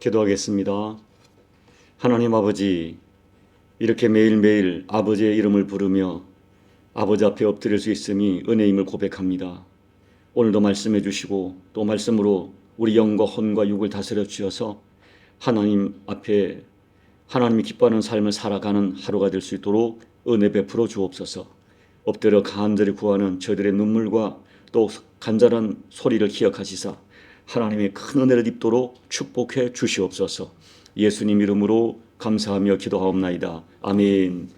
기도하겠습니다. 하나님 아버지, 이렇게 매일매일 아버지의 이름을 부르며 아버지 앞에 엎드릴 수 있음이 은혜임을 고백합니다. 오늘도 말씀해 주시고 또 말씀으로 우리 영과 혼과 육을 다스려 주셔서 하나님 앞에 하나님이 기뻐하는 삶을 살아가는 하루가 될 수 있도록 은혜 베풀어 주옵소서. 엎드려 간절히 구하는 저들의 눈물과 또 간절한 소리를 기억하시사 하나님의 큰 은혜를 입도록 축복해 주시옵소서. 예수님 이름으로 감사하며 기도하옵나이다. 아멘.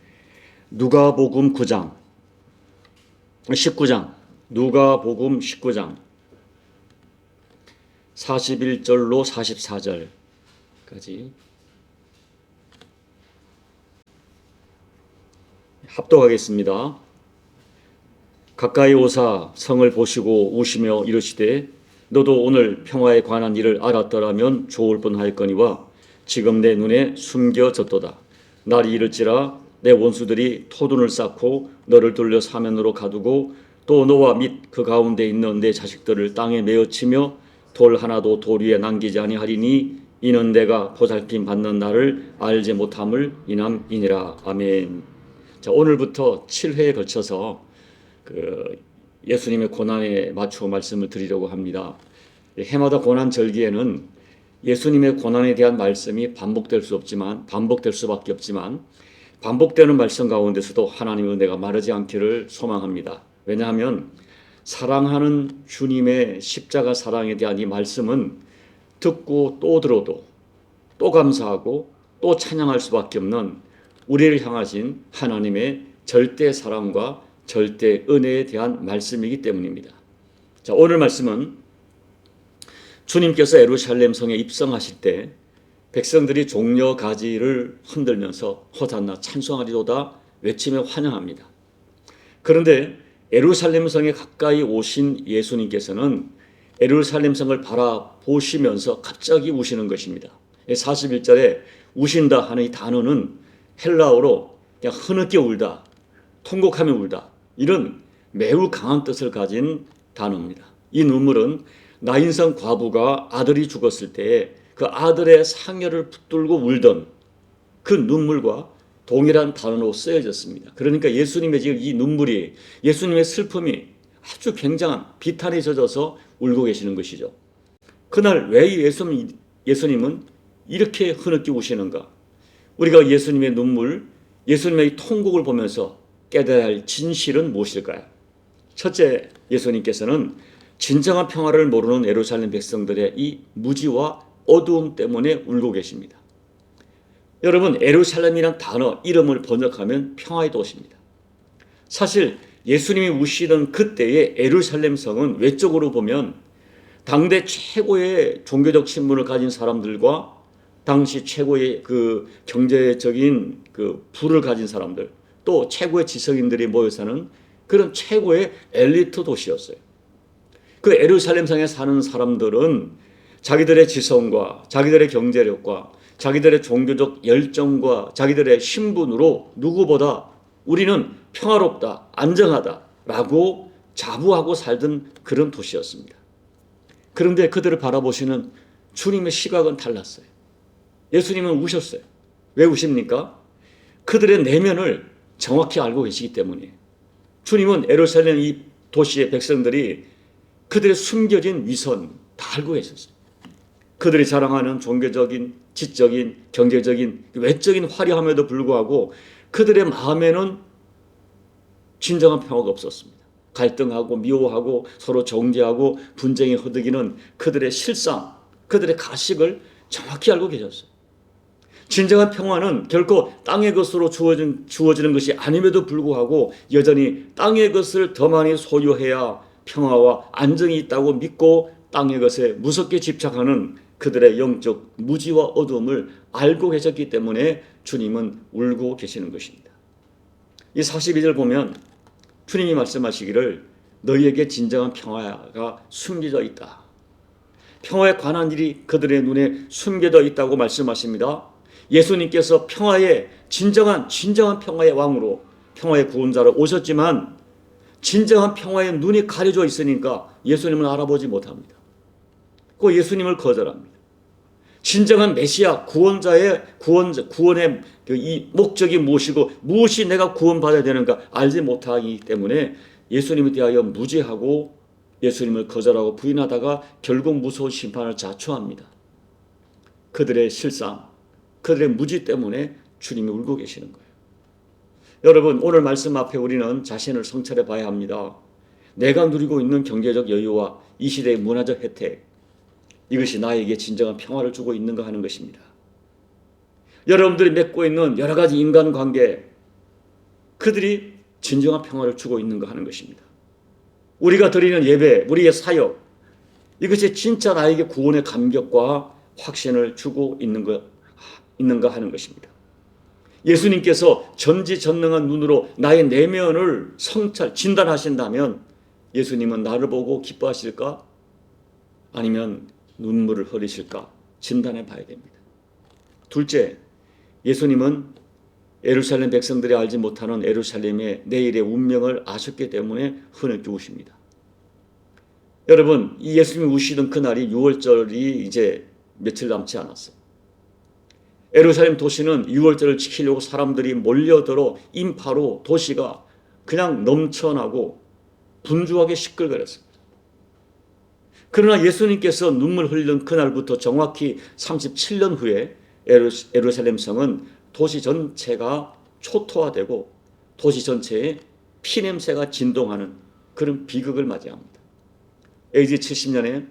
누가복음 9장 19장 누가복음 19장 41절로 44절까지 합독하겠습니다. 가까이 오사 성을 보시고 우시며 이르시되 너도 오늘 평화에 관한 일을 알았더라면 좋을 뻔하였거니와 지금 내 눈에 숨겨졌도다. 날이 이를지라 내 원수들이 토둔을 쌓고 너를 돌려 사면으로 가두고 또 너와 및 그 가운데 있는 내 자식들을 땅에 메어치며 돌 하나도 돌 위에 남기지 아니하리니 이는 내가 보살핌 받는 날을 알지 못함을 인함이니라 아멘. 자 오늘부터 7회에 걸쳐서 그 예수님의 고난에 맞추어 말씀을 드리려고 합니다. 해마다 고난 절기에는 예수님의 고난에 대한 말씀이 반복될 수 없지만 반복될 수밖에 없지만 반복되는 말씀 가운데서도 하나님의 은혜가 마르지 않기를 소망합니다. 왜냐하면 사랑하는 주님의 십자가 사랑에 대한 이 말씀은 듣고 또 들어도 또 감사하고 또 찬양할 수밖에 없는 우리를 향하신 하나님의 절대 사랑과 절대 은혜에 대한 말씀이기 때문입니다. 자, 오늘 말씀은 주님께서 에루샬렘 성에 입성하실 때 백성들이 종려 가지를 흔들면서 호산나 찬송하리로다 외치며 환영합니다. 그런데 에루살렘 성에 가까이 오신 예수님께서는 에루살렘 성을 바라보시면서 갑자기 우시는 것입니다. 41절에 우신다 하는 이 단어는 헬라어로 그냥 흐느껴 울다, 통곡하며 울다 이런 매우 강한 뜻을 가진 단어입니다. 이 눈물은 나인성 과부가 아들이 죽었을 때 그 아들의 상여를 붙들고 울던 그 눈물과 동일한 단어로 쓰여졌습니다. 그러니까 예수님의 지금 이 눈물이 예수님의 슬픔이 아주 굉장한 비탄에 젖어서 울고 계시는 것이죠. 그날 왜 예수님, 예수님은 이렇게 흐느끼 우시는가? 우리가 예수님의 눈물, 예수님의 통곡을 보면서 깨달아야 할 진실은 무엇일까요? 첫째, 예수님께서는 진정한 평화를 모르는 예루살렘 백성들의 이 무지와 어두움 때문에 울고 계십니다. 여러분, 에루살렘이란 단어, 이름을 번역하면 평화의 도시입니다. 사실 예수님이 우시던 그때의 에루살렘 성은 외적으로 보면 당대 최고의 종교적 신분을 가진 사람들과 당시 최고의 그 경제적인 그 부를 가진 사람들, 또 최고의 지성인들이 모여 사는 그런 최고의 엘리트 도시였어요. 그 에루살렘 성에 사는 사람들은 자기들의 지성과 자기들의 경제력과 자기들의 종교적 열정과 자기들의 신분으로 누구보다 우리는 평화롭다, 안정하다라고 자부하고 살던 그런 도시였습니다. 그런데 그들을 바라보시는 주님의 시각은 달랐어요. 예수님은 우셨어요. 왜 우십니까? 그들의 내면을 정확히 알고 계시기 때문이에요. 주님은 에루살렘 이 도시의 백성들이 그들의 숨겨진 위선 다 알고 계셨어요. 그들이 자랑하는 종교적인, 지적인, 경제적인, 외적인 화려함에도 불구하고 그들의 마음에는 진정한 평화가 없었습니다. 갈등하고 미워하고 서로 정죄하고 분쟁이 허덕이는 그들의 실상, 그들의 가식을 정확히 알고 계셨어요. 진정한 평화는 결코 땅의 것으로 주어진, 주어지는 것이 아님에도 불구하고 여전히 땅의 것을 더 많이 소유해야 평화와 안정이 있다고 믿고 땅의 것에 무섭게 집착하는 그들의 영적 무지와 어둠을 알고 계셨기 때문에 주님은 울고 계시는 것입니다. 이 42절 보면 주님이 말씀하시기를 너희에게 진정한 평화가 숨겨져 있다. 평화에 관한 일이 그들의 눈에 숨겨져 있다고 말씀하십니다. 예수님께서 평화의 진정한 진정한 평화의 왕으로 평화의 구원자로 오셨지만 진정한 평화의 눈이 가려져 있으니까 예수님을 알아보지 못합니다. 그 예수님을 거절합니다. 진정한 메시아 구원자의 구원자 구원의 그이 목적이 무엇이고 무엇이 내가 구원받아야 되는가 알지 못하기 때문에 예수님에 대하여 무지하고 예수님을 거절하고 부인하다가 결국 무서운 심판을 자초합니다. 그들의 실상, 그들의 무지 때문에 주님이 울고 계시는 거예요. 여러분, 오늘 말씀 앞에 우리는 자신을 성찰해 봐야 합니다. 내가 누리고 있는 경제적 여유와 이 시대의 문화적 혜택, 이것이 나에게 진정한 평화를 주고 있는가 하는 것입니다. 여러분들이 맺고 있는 여러 가지 인간 관계, 그들이 진정한 평화를 주고 있는가 하는 것입니다. 우리가 드리는 예배, 우리의 사역, 이것이 진짜 나에게 구원의 감격과 확신을 주고 있는 것, 있는가 하는 것입니다. 예수님께서 전지전능한 눈으로 나의 내면을 성찰, 진단하신다면 예수님은 나를 보고 기뻐하실까? 아니면 눈물을 흘리실까? 진단해 봐야 됩니다. 둘째, 예수님은 예루살렘 백성들이 알지 못하는 예루살렘의 내일의 운명을 아셨기 때문에 흐느끼 우십니다. 여러분, 이 예수님이 우시던 그날이 6월절이 이제 며칠 남지 않았어요. 예루살렘 도시는 6월절을 지키려고 사람들이 몰려들어 인파로 도시가 그냥 넘쳐나고 분주하게 시끌거렸습니다. 그러나 예수님께서 눈물 흘리던 그날부터 정확히 37년 후에 예루살렘 성은 도시 전체가 초토화되고 도시 전체에 피냄새가 진동하는 그런 비극을 맞이합니다. AD 70년에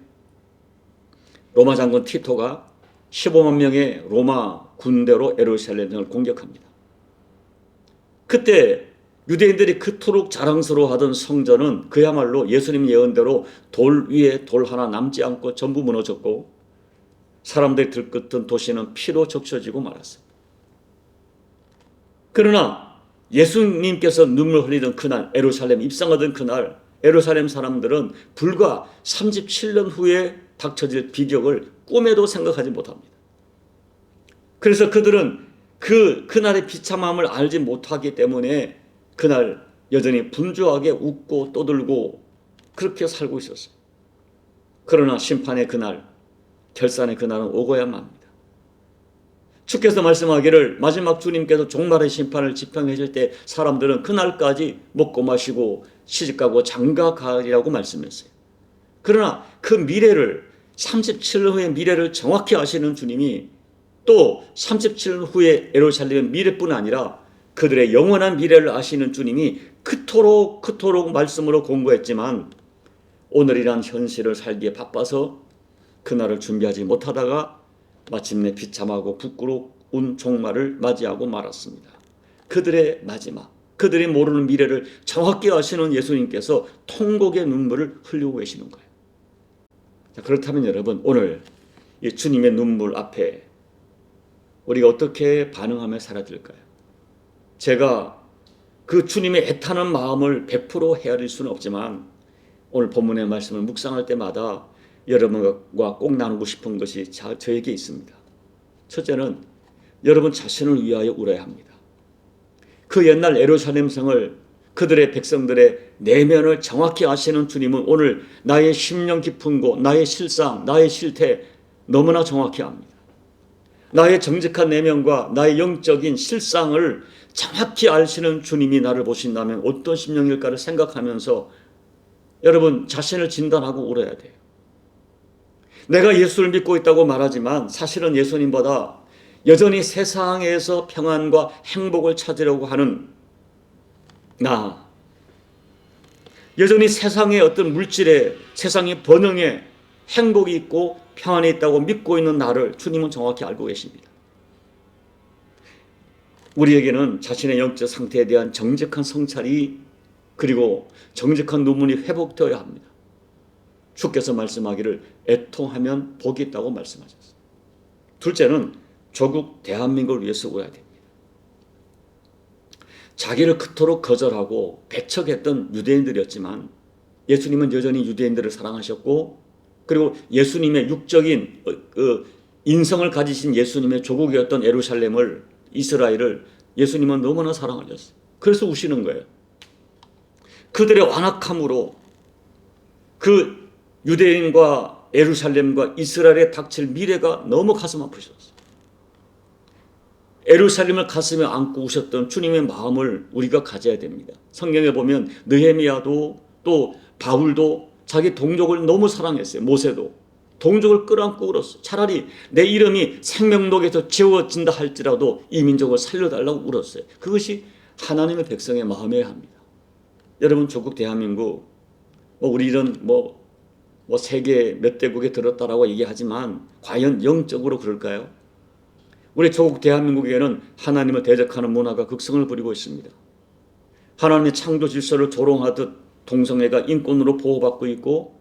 로마 장군 티토가 15만 명의 로마 군대로 예루살렘을 공격합니다. 그때 유대인들이 그토록 자랑스러워하던 성전은 그야말로 예수님 예언대로 돌 위에 돌 하나 남지 않고 전부 무너졌고 사람들이 들끓던 도시는 피로 적셔지고 말았습니다. 그러나 예수님께서 눈물 흘리던 그날 에루살렘 입성하던 그날 에루살렘 사람들은 불과 37년 후에 닥쳐질 비격을 꿈에도 생각하지 못합니다. 그래서 그들은 그 그날의 비참함을 알지 못하기 때문에 그날 여전히 분주하게 웃고 떠들고 그렇게 살고 있었어요. 그러나 심판의 그날, 결산의 그날은 오고야만 합니다. 주께서 말씀하기를 마지막 주님께서 종말의 심판을 집행하실 때 사람들은 그날까지 먹고 마시고 시집가고 장가가리라고 말씀했어요. 그러나 그 미래를 37년 후의 미래를 정확히 아시는 주님이 또 37년 후에 예루살렘의 미래뿐 아니라 그들의 영원한 미래를 아시는 주님이 그토록 그토록 말씀으로 공부했지만 오늘이란 현실을 살기에 바빠서 그날을 준비하지 못하다가 마침내 비참하고 부끄러운 종말을 맞이하고 말았습니다. 그들의 마지막, 그들이 모르는 미래를 정확히 아시는 예수님께서 통곡의 눈물을 흘리고 계시는 거예요. 자, 그렇다면 여러분 오늘 이 주님의 눈물 앞에 우리가 어떻게 반응하며 살아야 될까요? 제가 그 주님의 애타는 마음을 100% 헤아릴 수는 없지만 오늘 본문의 말씀을 묵상할 때마다 여러분과 꼭 나누고 싶은 것이 저에게 있습니다. 첫째는 여러분 자신을 위하여 울어야 합니다. 그 옛날 에루살렘 성을 그들의 백성들의 내면을 정확히 아시는 주님은 오늘 나의 심령 깊은 곳, 나의 실상, 나의 실태 너무나 정확히 압니다. 나의 정직한 내면과 나의 영적인 실상을 정확히 아시는 주님이 나를 보신다면 어떤 심령일까를 생각하면서 여러분 자신을 진단하고 울어야 돼요. 내가 예수를 믿고 있다고 말하지만 사실은 예수님보다 여전히 세상에서 평안과 행복을 찾으려고 하는 나. 여전히 세상의 어떤 물질에, 세상의 번영에 행복이 있고 평안이 있다고 믿고 있는 나를 주님은 정확히 알고 계십니다. 우리에게는 자신의 영적 상태에 대한 정직한 성찰이 그리고 정직한 눈물이 회복되어야 합니다. 주께서 말씀하기를 애통하면 복이 있다고 말씀하셨어요. 둘째는 조국 대한민국을 위해서 울어야 됩니다. 자기를 그토록 거절하고 배척했던 유대인들이었지만 예수님은 여전히 유대인들을 사랑하셨고 그리고 예수님의 육적인 그 인성을 가지신 예수님의 조국이었던 예루살렘을 이스라엘을 예수님은 너무나 사랑하셨어요. 그래서 우시는 거예요. 그들의 완악함으로 그 유대인과 에루살렘과 이스라엘에 닥칠 미래가 너무 가슴 아프셨어요. 에루살렘을 가슴에 안고 오셨던 주님의 마음을 우리가 가져야 됩니다. 성경에 보면 느헤미야도 또 바울도 자기 동족을 너무 사랑했어요. 모세도 동족을 끌어안고 울었어. 차라리 내 이름이 생명록에서 지워진다 할지라도 이 민족을 살려달라고 울었어요. 그것이 하나님의 백성의 마음이어야 합니다. 여러분 조국 대한민국 뭐 우리는 뭐, 뭐 세계 몇 대국에 들었다라고 얘기하지만 과연 영적으로 그럴까요? 우리 조국 대한민국에는 하나님을 대적하는 문화가 극성을 부리고 있습니다. 하나님의 창조 질서를 조롱하듯 동성애가 인권으로 보호받고 있고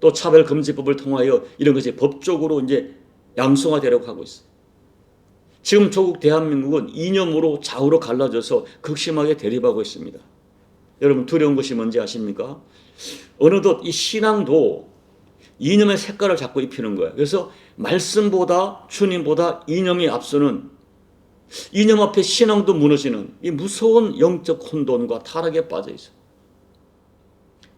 또 차별금지법을 통하여 이런 것이 법적으로 이제 양성화되려고 하고 있어요. 지금 조국 대한민국은 이념으로 좌우로 갈라져서 극심하게 대립하고 있습니다. 여러분 두려운 것이 뭔지 아십니까? 어느덧 이 신앙도 이념의 색깔을 자꾸 입히는 거예요. 그래서 말씀보다 주님보다 이념이 앞서는 이념 앞에 신앙도 무너지는 이 무서운 영적 혼돈과 타락에 빠져 있어요.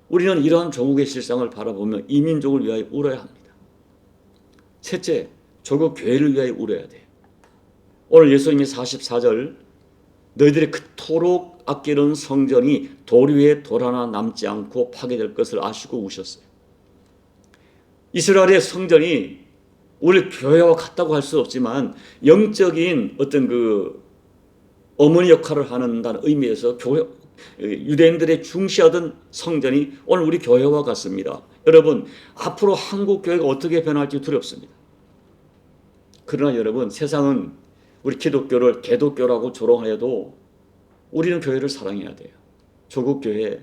우리는 이러한 조국의 실상을 바라보며 이 민족을 위하여 울어야 합니다. 셋째, 조국 교회를 위하여 울어야 돼요. 오늘 예수님이 44절 너희들이 그토록 아끼는 성전이 돌 위에 돌 하나 남지 않고 파괴될 것을 아시고 우셨어요. 이스라엘의 성전이 우리 교회와 같다고 할 수 없지만 영적인 어떤 그 어머니 역할을 하는다는 의미에서 교회 유대인들의 중시하던 성전이 오늘 우리 교회와 같습니다. 여러분 앞으로 한국 교회가 어떻게 변할지 두렵습니다. 그러나 여러분 세상은 우리 기독교를 개독교라고 조롱하여도 우리는 교회를 사랑해야 돼요. 조국 교회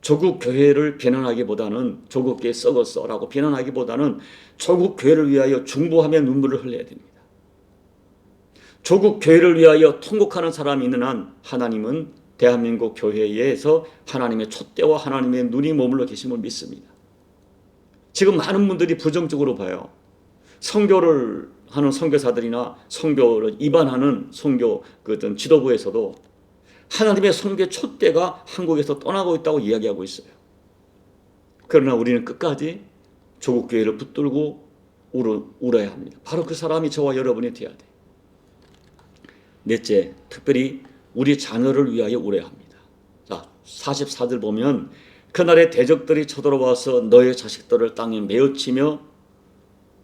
조국 교회를 비난하기보다는 조국 교회 썩었어라고 비난하기보다는 조국 교회를 위하여 중보하며 눈물을 흘려야 됩니다. 조국 교회를 위하여 통곡하는 사람이 있는 한 하나님은 대한민국 교회에서 하나님의 촛대와 하나님의 눈이 머물러 계심을 믿습니다. 지금 많은 분들이 부정적으로 봐요. 성교를 하는 선교사들이나 성교를 입안하는 성교 그 어떤 지도부에서도 하나님의 성교 촛대가 한국에서 떠나고 있다고 이야기하고 있어요. 그러나 우리는 끝까지 조국 교회를 붙들고 울어, 울어야 합니다. 바로 그 사람이 저와 여러분이 되어야 돼. 넷째, 특별히 우리 자녀를 위하여 울어야 합니다. 자, 44절 보면 그날의 대적들이 쳐들어와서 너의 자식들을 땅에 메어치며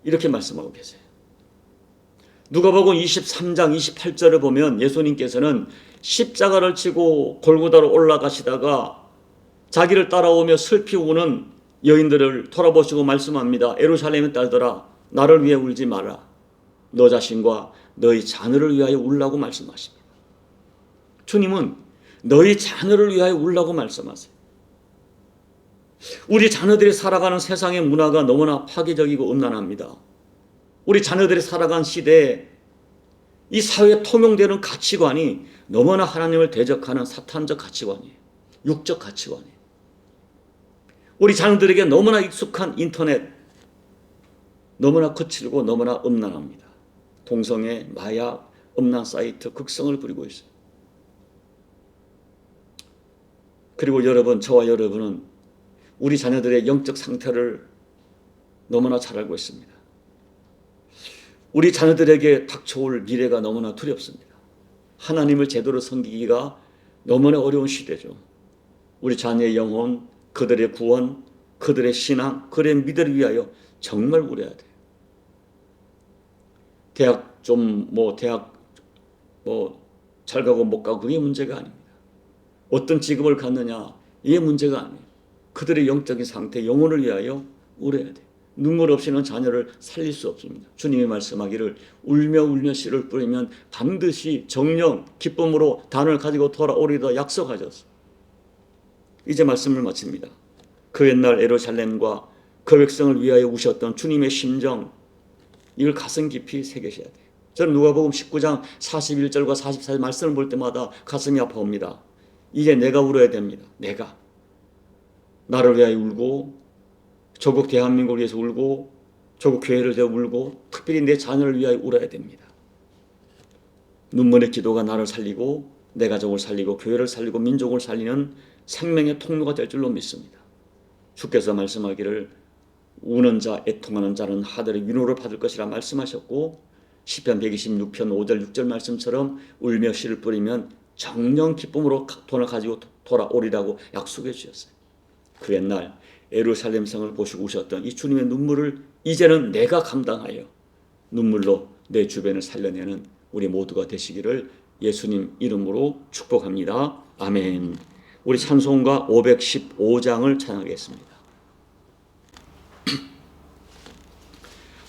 이렇게 말씀하고 계세요. 누가복음 23장 28절을 보면 예수님께서는 십자가를 지고 골고다로 올라가시다가 자기를 따라오며 슬피 우는 여인들을 돌아보시고 말씀합니다. 에루살렘의 딸들아 나를 위해 울지 마라. 너 자신과 너희 자녀를 위하여 울라고 말씀하십니다. 주님은 너희 자녀를 위하여 울라고 말씀하세요. 우리 자녀들이 살아가는 세상의 문화가 너무나 파괴적이고 음란합니다. 우리 자녀들이 살아간 시대에 이 사회에 통용되는 가치관이 너무나 하나님을 대적하는 사탄적 가치관이에요. 육적 가치관이에요. 우리 자녀들에게 너무나 익숙한 인터넷, 너무나 거칠고 너무나 음란합니다. 동성애, 마약, 음란 사이트 극성을 부리고 있어요. 그리고 여러분, 저와 여러분은 우리 자녀들의 영적 상태를 너무나 잘 알고 있습니다. 우리 자녀들에게 닥쳐올 미래가 너무나 두렵습니다. 하나님을 제대로 섬기기가 너무나 어려운 시대죠. 우리 자녀의 영혼, 그들의 구원, 그들의 신앙, 그들의 미래를 위하여 정말 울어야 돼요. 대학 좀 뭐 대학 뭐 잘 가고 못 가고 그게 문제가 아닙니다. 어떤 직업을 갖느냐 이게 문제가 아니에요. 그들의 영적인 상태, 영혼을 위하여 울어야 돼요. 눈물 없이는 자녀를 살릴 수 없습니다. 주님이 말씀하기를 울며 울며 씨를 뿌리면 반드시 정령 기쁨으로 단을 가지고 돌아오리다 약속하셨어. 이제 말씀을 마칩니다. 그 옛날 에루살렘과 그 백성을 위하여 우셨던 주님의 심정 이걸 가슴 깊이 새기셔야 돼요. 저는 누가복음 19장 41절과 44절 말씀을 볼 때마다 가슴이 아파옵니다. 이제 내가 울어야 됩니다. 내가 나를 위하여 울고 조국 대한민국을 위해서 울고 조국 교회를 위해 울고 특별히 내 자녀를 위하여 울어야 됩니다. 눈물의 기도가 나를 살리고 내 가족을 살리고 교회를 살리고 민족을 살리는 생명의 통로가 될 줄로 믿습니다. 주께서 말씀하기를 우는 자, 애통하는 자는 하늘의 위로를 받을 것이라 말씀하셨고 시편 126편 5절 6절 말씀처럼 울며 씨를 뿌리면 정령 기쁨으로 돈을 가지고 돌아오리라고 약속해 주셨어요. 그 옛날 에루살렘 성을 보시고 우셨던 이 주님의 눈물을 이제는 내가 감당하여 눈물로 내 주변을 살려내는 우리 모두가 되시기를 예수님 이름으로 축복합니다. 아멘. 우리 찬송가 515장을 찬양하겠습니다.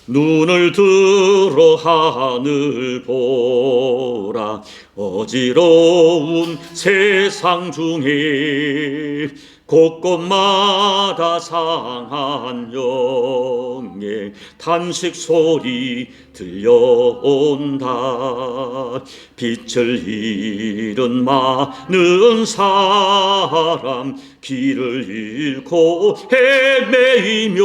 눈을 들어 하늘 보라. 어지러운 세상 중에 곳곳마다 상한 영의 탄식 소리 들려온다. 빛을 잃은 많은 사람 길을 잃고 헤매이며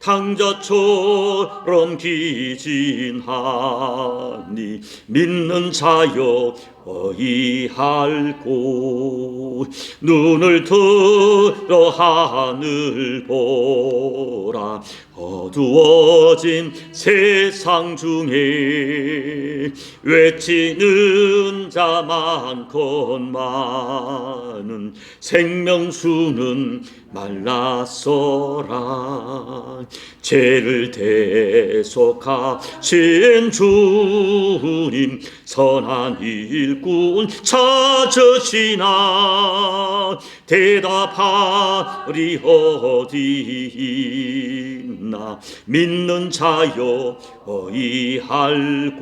탕자처럼 기진하니 믿는 자여 어이할고 눈을 들어 하늘 보라 어두워진 세상 중에 외치는 자 많건 많은 생명수는 말랐어라. 죄를 대속하신 주님 선한 일꾼 찾으시나. 대답하리 어디 있나. 믿는 자여 어이할고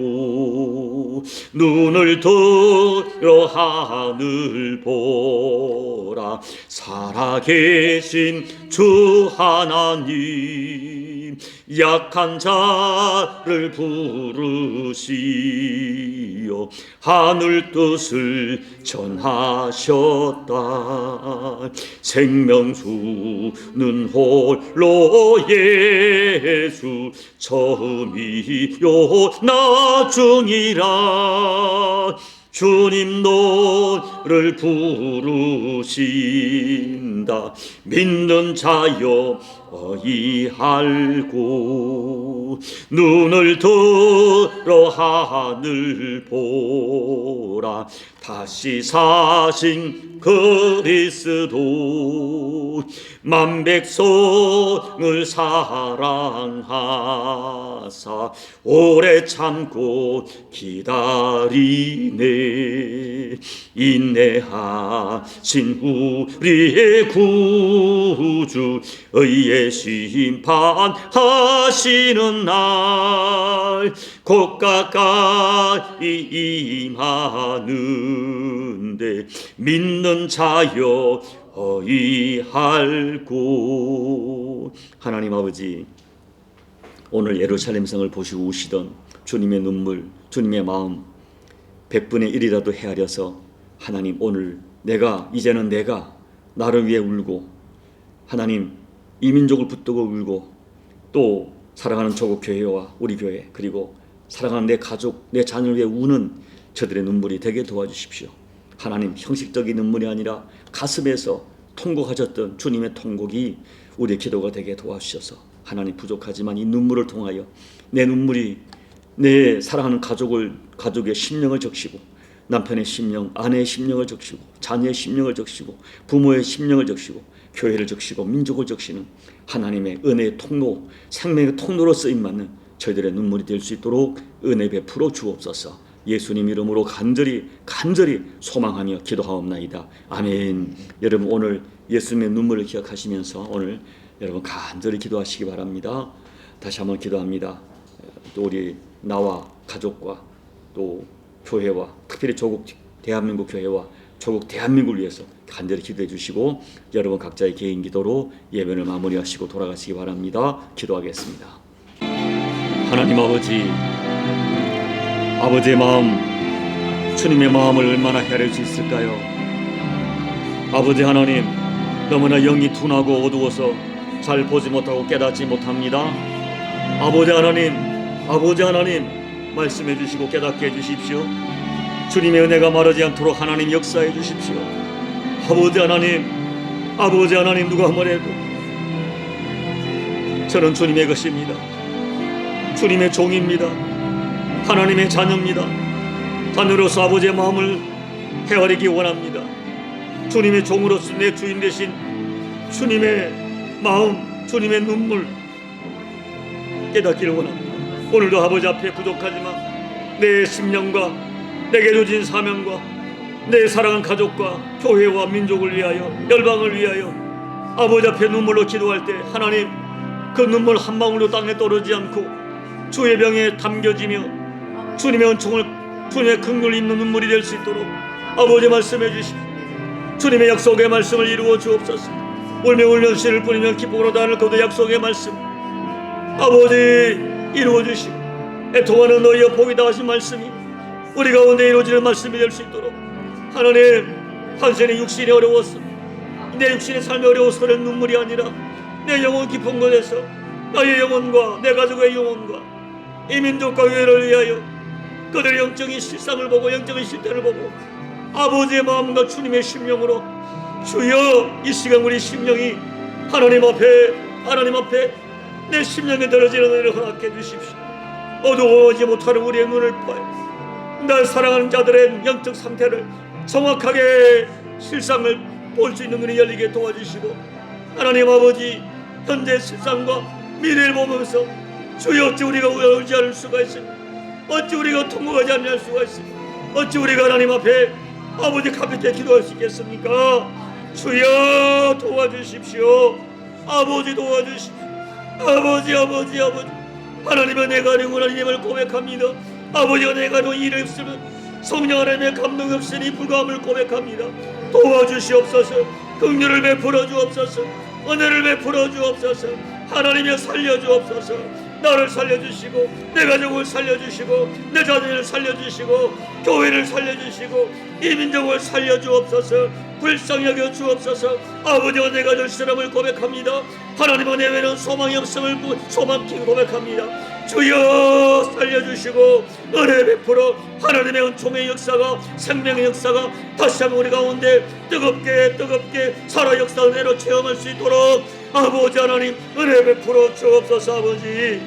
눈을 들어 하늘 보라. 살아계 신 주 하나님 약한 자를 부르시어 하늘 뜻을 전하셨다. 생명수는 홀로 예수 처음이요. 나중이라 주님 너를 부르신다. 믿는 자여 어이할고 눈을 들어 하늘 보라. 다시 사신 그리스도 만 백성을 사랑하사 오래 참고 기다리네. 인내하신 우리의 구주 의의 심판하시는 날 곧 가까이 임하는데 믿는 자여 어이할고 하나님 아버지 오늘 예루살렘 성을 보시고 우시던 주님의 눈물 주님의 마음 100분의 1이라도 헤아려서 하나님 오늘 내가 이제는 내가 나를 위해 울고 하나님 이 민족을 붙들고 울고 또 사랑하는 조국 교회와 우리 교회 그리고 사랑하는 내 가족 내 자녀를 위해 우는 저들의 눈물이 되게 도와주십시오. 하나님 형식적인 눈물이 아니라 가슴에서 통곡하셨던 주님의 통곡이 우리의 기도가 되게 도와주셔서 하나님 부족하지만 이 눈물을 통하여 내 눈물이 내 사랑하는 가족을 가족의 심령을 적시고 남편의 심령, 아내의 심령을 적시고 자녀의 심령을 적시고 부모의 심령을 적시고 교회를 적시고 민족을 적시는 하나님의 은혜의 통로, 생명의 통로로 쓰임 받는 저희들의 눈물이 될 수 있도록 은혜 베풀어 주옵소서. 예수님 이름으로 간절히 간절히 소망하며 기도하옵나이다. 아멘. 여러분 오늘 예수님의 눈물을 기억하시면서 오늘 여러분 간절히 기도하시기 바랍니다. 다시 한번 기도합니다. 또 우리 나와 가족과 또 교회와 특별히 조국 대한민국 교회와 조국 대한민국을 위해서 간절히 기도해 주시고 여러분 각자의 개인 기도로 예배를 마무리하시고 돌아가시기 바랍니다. 기도하겠습니다. 하나님 아버지 아버지의 마음 주님의 마음을 얼마나 헤아릴 수 있을까요? 아버지 하나님 너무나 영이 둔하고 어두워서 잘 보지 못하고 깨닫지 못합니다. 아버지 하나님 아버지 하나님 말씀해 주시고 깨닫게 해 주십시오. 주님의 은혜가 마르지 않도록 하나님 역사해 주십시오. 아버지 하나님 아버지 하나님 누가 뭐래도 저는 주님의 것입니다. 주님의 종입니다. 하나님의 자녀입니다. 자녀로서 아버지의 마음을 헤아리기 원합니다. 주님의 종으로서 내 주인 대신 주님의 마음, 주님의 눈물 깨닫기를 원합니다. 오늘도 아버지 앞에 부족하지만 내 심령과 내게 주어진 사명과 내 사랑하는 가족과 교회와 민족을 위하여 열방을 위하여 아버지 앞에 눈물로 기도할 때 하나님 그 눈물 한 방울도 땅에 떨어지지 않고 주의 병에 담겨지며 주님의 은총을 주님의 긍휼 있는 눈물이 될 수 있도록 아버지 말씀해 주십시오. 주님의 약속의 말씀을 이루어 주옵소서. 울며 울며 씨를 뿌리며 기쁨으로 다를 그도 약속의 말씀 아버지 이루어 주시고 애통하는 너희의 복이다 하신 말씀이 우리 가운데 이루어지는 말씀이 될 수 있도록 하나님 한생의 육신이 어려웠어 내 육신의 삶이 어려워서 그런 눈물이 아니라 내 영혼 깊은 곳에서 나의 영혼과 내 가족의 영혼과 이 민족과 교회를 위하여 그들의 영적인 실상을 보고 영적인 실태를 보고 아버지의 마음과 주님의 심령으로 주여 이 시간 우리 심령이 하나님 앞에 하나님 앞에 내 심령에 떨어지는 은혜를 허락해 주십시오. 어두워지 못하는 우리의 눈을 날 사랑하는 자들의 영적 상태를 정확하게 실상을 볼 수 있는 눈이 열리게 도와주시고 하나님 아버지 현재 실상과 미래를 보면서 주여 우리가 울지 않을 수가 있습니까 어찌 우리가 통곡하지 않을 수가 있습니까? 어찌 우리가 하나님 앞에 아버지 가볍게 기도할 수 있겠습니까? 주여 도와주십시오. 아버지 도와주십시오. 아버지 아버지 아버지. 하나님의 내가 아니고 하나님을 고백합니다. 아버지가 내가 너 일을 없으면 성령 하나님의 감동이 없으니 불감을 고백합니다. 도와주시옵소서. 긍휼을 베풀어 주옵소서. 은혜를 베풀어 주옵소서. 하나님여 살려 주옵소서 나를 살려주시고 내 가족을 살려주시고 내 자녀를 살려주시고 교회를 살려주시고 이 민족을 살려주옵소서 불쌍히 여겨 주옵소서. 아버지와 내가 될 사람을 고백합니다. 하나님은 내외는 소망이 없음을 부- 소망히 고백합니다. 주여 살려주시고 은혜 베풀어 하나님의 은총의 역사가 생명의 역사가 다시 한번 우리 가운데 뜨겁게 뜨겁게 살아 역사 은혜로 체험할 수 있도록 아버지 하나님 은혜 베풀어 주옵소서 아버지.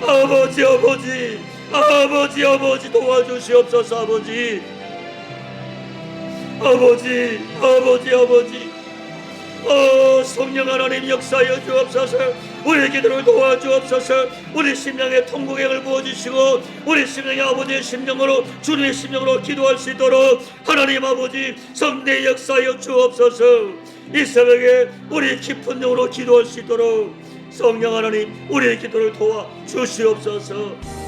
아버지 아버지. 아버지 아버지 도와주시옵소서 아버지. 아버지 아버지 아버지. 어 성령 하나님 역사하여 주옵소서. 우리 기도를 도와주옵소서. 우리 심령의 통곡행을 부어주시고 우리 심령의 아버지의 심령으로 주님의 심령으로 기도할 수 있도록 하나님 아버지 성대 역사하여 주옵소서 이 새벽에 우리 깊은 영으로 기도할 수 있도록 성령 하나님 우리의 기도를 도와 주시옵소서